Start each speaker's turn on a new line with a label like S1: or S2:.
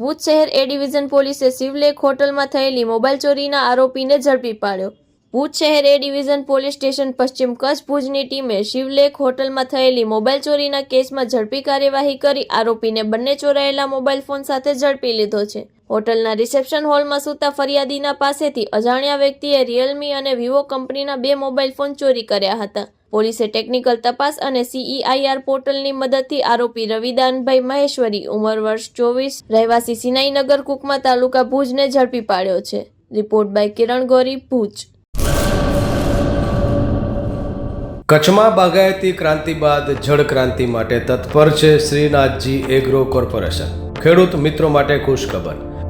S1: ભુજ શહેર એ ડિવિઝન પોલીસે શિવલેખ હોટલમાં થયેલી મોબાઈલ ચોરીના આરોપીને ઝડપી પાડ્યો. ભુજ શહેર એ ડિવિઝન પોલીસ સ્ટેશન પશ્ચિમ કચ્છ ભુજની ટીમે શિવલેખ હોટલમાં થયેલી મોબાઈલ ચોરીના કેસમાં ઝડપી કાર્યવાહી કરી આરોપીને બંને ચોરાયેલા મોબાઈલ ફોન સાથે ઝડપી લીધો છે. હોટલના રિસેપ્શન હોલમાં સૂતા ફરિયાદીના પાસેથી અજાણ્યા વ્યક્તિએ રિયલમી અને વિવો કંપનીના બે મોબાઈલ ફોન ચોરી કર્યા હતા. પોલીસે ટેકનિકલ તપાસ અને સીઈઆઈઆર પોર્ટલની મદદથી આરોપી રવિદાનભાઈ મહેશ્વરી, ઉંમર વર્ષ ચોવીસ, રહેવાસી સિનાઈનગર, કુકમા તાલુકા ભુજને ઝડપી પાડ્યો છે. રિપોર્ટ બાય કિરણ ગોરી, ભુજ.
S2: કચ્છમાં બાગાયતી ક્રાંતિ બાદ જળ ક્રાંતિ માટે તત્પર છે શ્રીનાથજી એગ્રો કોર્પોરેશન. ખેડૂત મિત્રો માટે ખુશખબર.